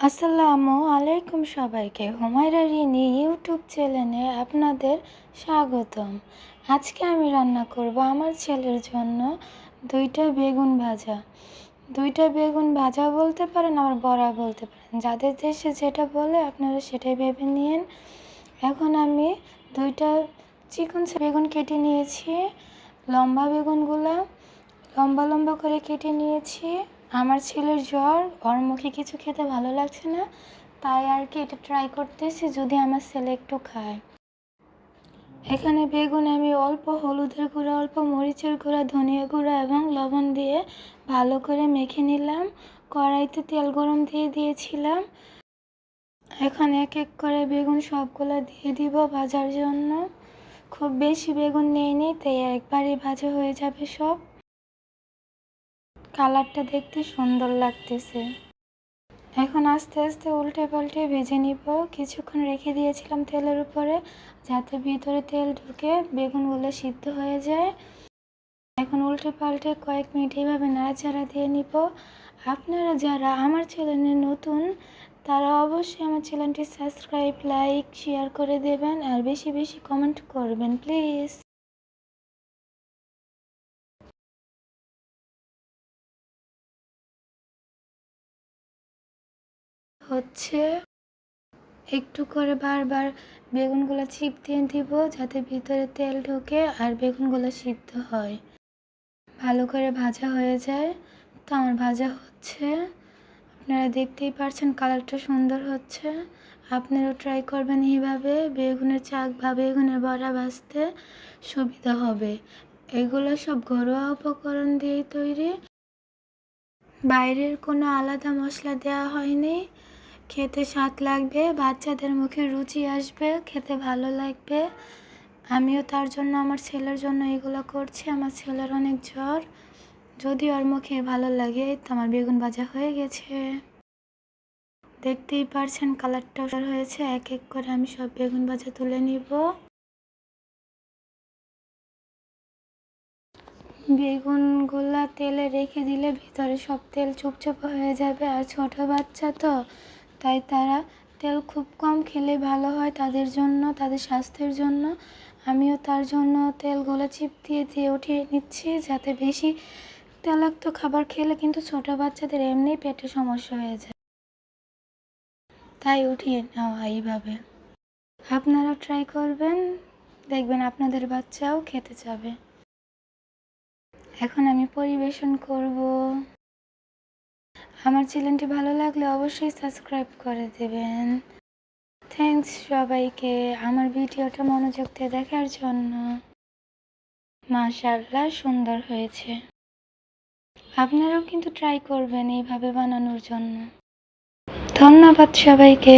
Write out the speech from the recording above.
আসসালামু আলাইকুম সবাইকে। হুমায়রা রিনি ইউটিউব চ্যানেলে আপনাদের স্বাগতম। আজকে আমি রান্না করব আমার ছেলের জন্য দুইটা বেগুন ভাজা। দুইটা বেগুন ভাজা বলতে পারেন আমার বড়া বলতে পারেন। যাদের দেশে যেটা বলে আপনারা সেটাই ভেবে নিন এখন আমি দুইটা চিকন বেগুন কেটে নিয়েছি, লম্বা বেগুনগুলো। লম্বা লম্বা করে কেটে নিয়েছি। আমার ছেলের জ্বর, ওর মুখে কিছু খেতে ভালো লাগছে না, তাই আর কি এটা ট্রাই করতেছি যদি আমার ছেলে একটু খায়। এখানে বেগুন আমি অল্প, হলুদের গুঁড়া, অল্প মরিচের গুঁড়া, ধনিয়া গুঁড়া এবং লবণ দিয়ে ভালো করে মেখে নিলাম। কড়াইতে তেল গরম দিয়ে দিয়েছিলাম। এখন এক এক করে বেগুন সবগুলো দিয়ে দিব ভাজার জন্য। খুব বেশি বেগুন নেই নি তাই একবারই ভাজা হয়ে যাবে সব। কালারটা দেখতে সুন্দর লাগতেছে। এখন আস্তে আস্তে উল্টে পাল্টে ভেজে নিব। কিছুক্ষণ রেখে দিয়েছিলাম তেলের উপরে, যাতে ভিতরে তেল ঢুকে বেগুনগুলো সিদ্ধ হয়ে যায়। এখন উল্টে পাল্টে কয়েক মিনিট এইভাবে নাড়াচাড়া দিয়ে নিব। আপনারা যারা আমার চ্যানেলে নতুন, তারা অবশ্যই আমার চ্যানেলটি সাবস্ক্রাইব, লাইক, শেয়ার করে দেবেন, আর বেশি বেশি কমেন্ট করবেন, প্লিজ। হচ্ছে একটু করে বারবার বেগুনগুলো ছিপ দিয়ে দিব যাতে ভিতরে তেল ঢোকে আর বেগুনগুলো সিদ্ধ হয়। ভালো করে ভাজা হয়ে যায়। তো আমার ভাজা হচ্ছে। আপনারা দেখতেই পারছেন কালারটা সুন্দর হচ্ছে। আপনারাও ট্রাই করবেন এইভাবে। বেগুনের চাক বা বেগুনের বড়া ভাজতে সুবিধা হবে। এগুলো সব ঘরোয়া উপকরণ দিয়েই তৈরি। বাইরের কোনো আলাদা মশলা দেওয়া হয়নি। খেতে স্বাদ লাগবে, বাচ্চাদের মুখে রুচি আসবে, খেতে ভালো লাগবে। আমিও তার জন্য, আমার ছেলের জন্য এগুলো করছি, আমার ছেলের অনেক জ্বর। যদি ওর মুখে ভালো লাগে, তো আমার বেগুন ভাজা হয়ে গেছে। দেখতেই পারছেন কালারটা হয়েছে, এক এক করে আমি সব বেগুন ভাজা তুলে নিব। বেগুনগুলা তেলে রেখে দিলে ভিতরে সব তেল চুপচাপ হয়ে যাবে, আর ছোট বাচ্চা তো তাই তারা তেল খুব কম খেলে ভালো হয় তাদের জন্য, তাদের স্বাস্থ্যের জন্য। আমিও তার জন্য তেলগুলো চিপ দিয়ে দিয়ে উঠিয়ে নিচ্ছি যাতে বেশি তেলাক্ত খাবার খেলে কিন্তু ছোট বাচ্চাদের এমনি পেটে সমস্যা হয়ে যায়। তাই উঠিয়ে নেওয়া এইভাবে। আপনারা ট্রাই করবেন, দেখবেন আপনাদের বাচ্চাও খেতে চাবে। এখন আমি পরিবেশন করব। আমার চ্যানেলটি ভালো লাগলে অবশ্যই সাবস্ক্রাইব করে দেবেন। থ্যাংকস সবাইকে। আমার ভিডিওটা মনোযোগ দিয়ে দেখার জন্য। মাশাল্লাহ সুন্দর হয়েছে। আপনারাও কিন্তু ট্রাই করবেন এইভাবে বানানোর জন্য। ধন্যবাদ সবাইকে।